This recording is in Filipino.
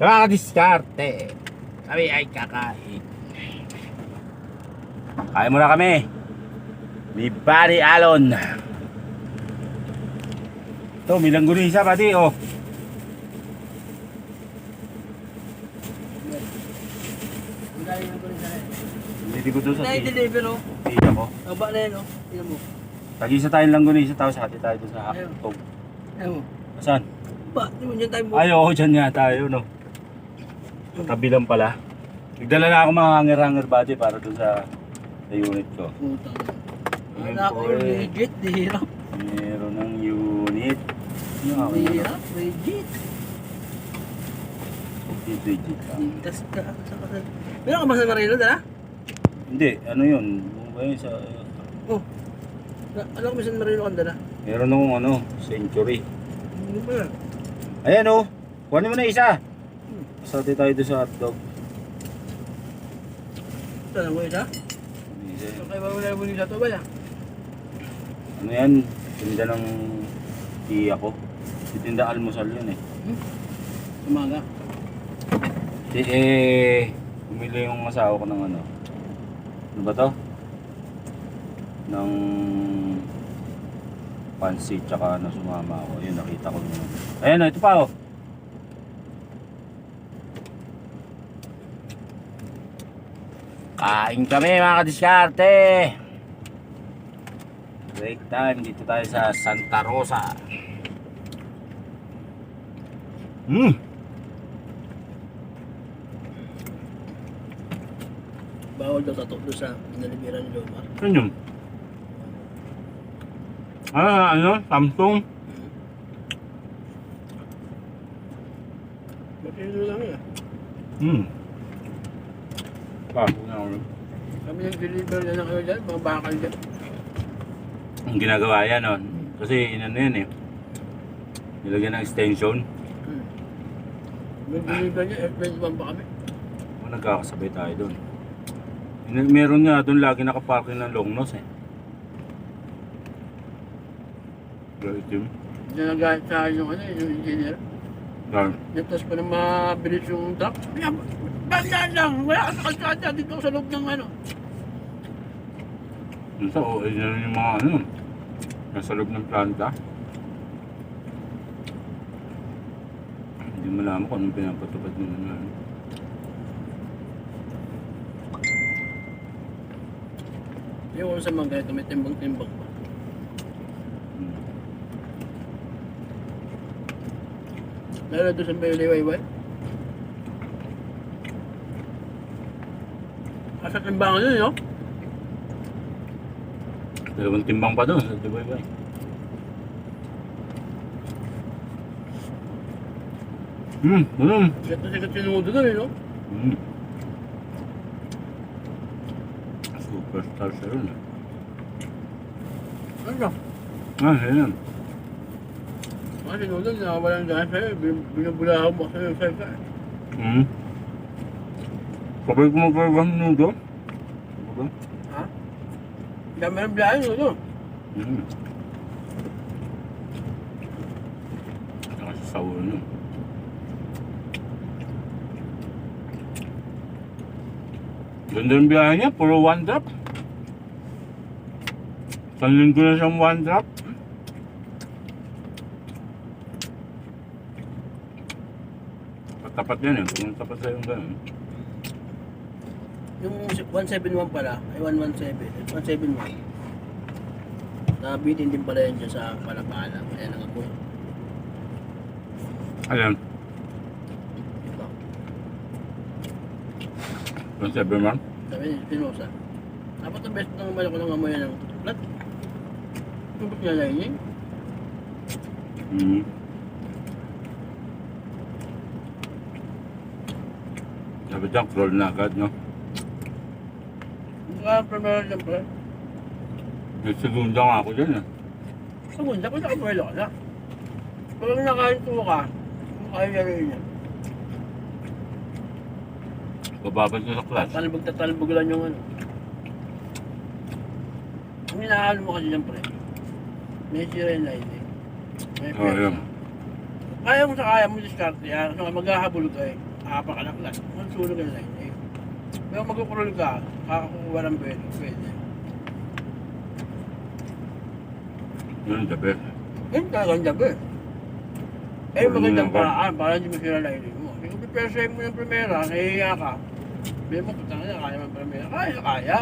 Sa mga diskarte, kami ay kakain. Kain muna kami. Ni Buddy Alon. Ito, may langgunisa, Buddy, oh. Hindi ko doon sa Na tea. i-deliver oh. Tea ako. Aba na yun oh. Tingnan mo. Tag-isa tayong langgunisa, tapos hati tayo doon sa hotdog. Tingnan mo. Saan? Ba, di mo dyan tayo mo. Ay, oo, dyan nga tayo, no. Sa tabi lang pala. Nagdala na ako mga hanger-hanger body para doon sa, sa unit ko. Ayun Wala ko eh. legit. Di hirap. Meron ng unit. Ano hirap. Legit. Lang. Tas ka. sa kasal. Meron ka ba sa Marino dala? Hindi, ano yun? Ano ba yun sa... Oh. Na, alam ko may San Marino kang dala. Meron akong ano, century. Hindi pa yan. Ayan oh, kuhanin mo na isa. Sati tayo doon sa hotdog. Saan mo isa? So, kaya wala mo nila to ba yan? Ano yan? Tinda ng tiya ko. Tinda almusal yun eh. Umaga. Di eh, bumili yung asawa ko ng ano. Ano ba to? Ng pansit tsaka ano sumama ako. Ayun, nakita ko naman. Ayan, ito pa oh. Kain kami mga kadiskarte. Break time dito tayo sa Santa Rosa. Hmm. Bawal daw tatok doon sa nalibira ni Lomar. Ano yun? Ah, ano? Samsung? Matino lang yan. Hmm. Bago na ako. Kami nag-deliver na lang kayo dyan, mga bakal dyan. Ang ginagawa yan, oh. Kasi inano yan eh. Nilagyan ng extension. Hmm. Nag-deliver niya, F21 pa kami. O, nagkakasabay tayo doon. Meron nga doon lagi nakaparking ng long nose eh. Pero itim. Sa akin yung ano, yung engineer. Dar. Tapos pa na mabilis yung truck. Bagyan lang, wala ka sa kalsada dito sa loob ng ano. Sa OA na rin yung mga ano. Nasa loob ng planta. Hindi mo alam kung anong pinapatupad nila na ano. Yung sa mga ganito, may timbang-timbang pa. Lalo doon sa may liwayway. Asa timbangan yun, no? Dalawang timbang pa doon sa ba? Hmm, hmm. Sikat na sikat doon, eh, no? Hmm. Superstar siya rin. eh. Ano? Ah, yan. Mga sinudo, nakawalan dahil sa'yo. bin- Binubulahan mo sa'yo sa'yo sa'yo. Hmm. Sabay ko magkakagang nudo. Ha? Dami ng biyahe, sinudo. Hmm. Saka sa sawa no. Ganda ng biyahe niya, puro one drop. Isang linggo na siyang one drop. Tapat yan eh, kung tapat sa'yo yung gano'n. Yung 171 pala, ay 117, 171. Nabitin din pala yan dyan sa Palapala. Kaya nang ako. Ayan, Ito. seven man. Sabi ni Spinoza. Dapat ang best ng malako ng amoy ng plat. Yung ba't niya lining? Hmm. Sabi dyan, crawl na agad, no? Mga primero. May segunda nga ako dyan, eh. Segunda, kung nakabuelo ka na. Pag nakain ko ka, kaya niya rin yan. Bababad na sa class. Talbog na talbog lang yung ano. Ang inaano mo kasi dyan pre. May sira yung lining. May Oh, pwersa. yun. Kaya mo sa kaya mo diskarte yan. So, maghahabol ka eh. Apak ka na klat. Magsulog ka na line eh. Pero magkukurol ka, kakakuha ng pwede. Pwede. Yun, gabi. Yun talagang gabi. Eh, magandang paraan para hindi mo sila lining mo. Kung pipersahin mo yung primera, nahihiya ka. Sabi mo, putang na, kaya mo primera. Kaya, kaya.